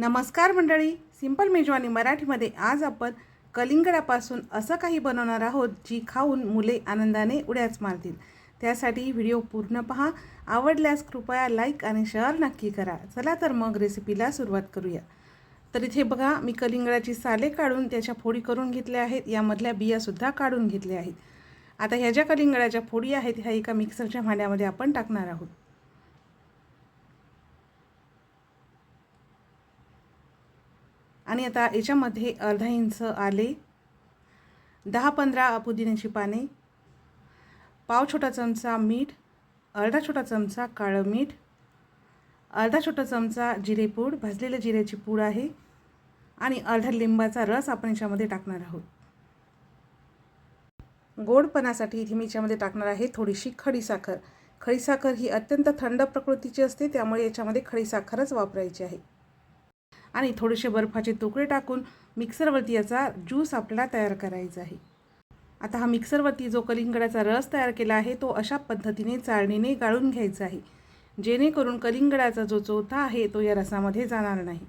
नमस्कार मंडळी सिंपल मेजवानी मराठीमध्ये आज आपण कलिंगडापासून असं काही बनवणार आहोत जी खाऊन मुले आनंदाने उड्याच मारतील. त्यासाठी व्हिडिओ पूर्ण पहा आवडल्यास कृपया लाईक आणि शेअर नक्की करा. चला तर मग रेसिपीला सुरुवात करूया. तर इथे बघा मी कलिंगडाची साले काढून त्याच्या फोडी करून घेतल्या आहेत यामधल्या बियासुद्धा काढून घेतल्या आहेत. आता ह्या ज्या कलिंगडाच्या फोडी आहेत ह्या एका मिक्सरच्या भांड्यामध्ये आपण टाकणार आहोत. आणि आता याच्यामध्ये अर्धा इंच आले. दहा पंधरा पुदिन्याची पाने. पाव छोटा चमचा मीठ. अर्धा छोटा चमचा काळं मीठ. अर्धा छोटा चमचा जिरेपूड भाजलेल्या जिऱ्याची पूड आहे. आणि अर्धा लिंबाचा रस आपण याच्यामध्ये टाकणार आहोत. गोडपणासाठी इथे मी याच्यामध्ये टाकणार आहे थोडीशी खडीसाखर खडीसाखर ही अत्यंत थंड प्रकृतीची असते त्यामुळे याच्यामध्ये खडीसाखरच वापरायची आहे. आणि थोडेसे बर्फाचे तुकडे टाकून मिक्सरवरती याचा ज्यूस आपल्याला तयार करायचा आहे. आता हा मिक्सरवरती जो कलिंगडाचा रस तयार केला आहे तो अशा पद्धतीने चाळणीने गाळून घ्यायचा आहे. जेणेकरून कलिंगडाचा जो चोथा आहे तो या रसामध्ये जाणार नाही.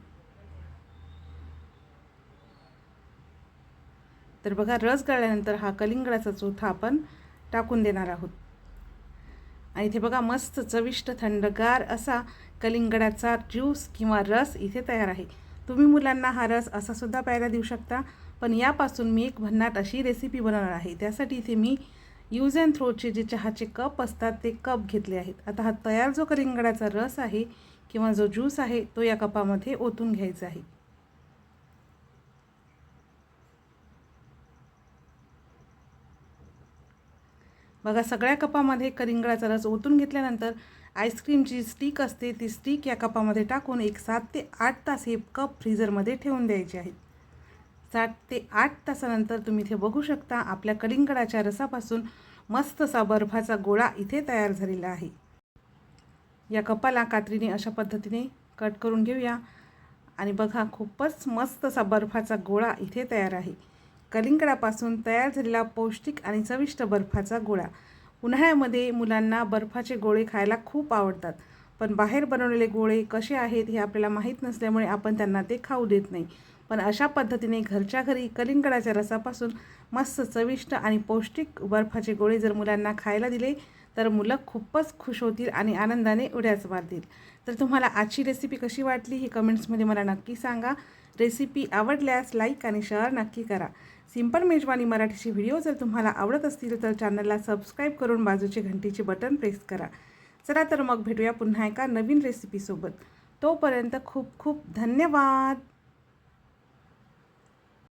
तर बघा रस गाळल्यानंतर हा कलिंगडाचा चोथा आपण टाकून देणार आहोत. आणि इथे बघा मस्त चविष्ट थंडगार असा कलिंगडाचा ज्यूस किंवा रस इथे तयार आहे. तुम्ही मुलांना हा रस असा सुद्धा प्यायला देऊ शकता पण यापासून मी एक भन्नाट अशी रेसिपी बनवणार आहे. त्यासाठी इथे मी यूज अँड थ्रोचे जे चहाचे कप असतात ते कप घेतले आहेत. आता हा तयार जो कलिंगडाचा रस आहे किंवा जो ज्यूस आहे तो या कपामध्ये ओतून घ्यायचा आहे. बघा सगळ्या कपामध्ये कलिंगडाचा रस ओतून घेतल्यानंतर आईस्क्रीमची स्टिक असते ती स्टिक या कपामध्ये टाकून एक सात ते आठ तास हे कप फ्रीझरमध्ये ठेवून द्यायचे आहेत. सात ते आठ तासानंतर तुम्ही इथे बघू शकता आपल्या कलिंगडाच्या रसापासून मस्तसा बर्फाचा गोळा इथे तयार झालेला आहे. या कपाला कात्रीने अशा पद्धतीने कट करून घेऊया. आणि बघा खूपच मस्तसा बर्फाचा गोळा इथे तयार आहे. कलिंगडापासून तयार झालेला पौष्टिक आणि चविष्ट बर्फाचा गोळा. उन्हाळ्यामध्ये मुलांना बर्फाचे गोळे खायला खूप आवडतात. पण बाहेर बनवलेले गोळे कसे आहेत हे आपल्याला माहीत नसल्यामुळे आपण त्यांना ते खाऊ देत नाही. पण अशा पद्धतीने घरच्या घरी कलिंगडाच्या रसापासून मस्त चविष्ट आणि पौष्टिक बर्फाचे गोळे जर मुलांना खायला दिले तर मुलं खूपच खुश होतील आणि आनंदाने उड्याच मारतील. तर तुम्हाला आजची रेसिपी कशी वाटली ही कमेंट्समध्ये मला नक्की सांगा. रेसिपी आवडल्यास लाईक आणि शेअर नक्की करा. सिंपल मेजवानी मराठीचे व्हिडिओ जर तुम्हाला आवडत असतील तर चॅनलला सबस्क्राईब करून बाजूचे घंटीचे बटन प्रेस करा. चला तर मग भेटूया पुन्हा एका नवीन रेसिपीसोबत तोपर्यंत खूप खूप धन्यवाद.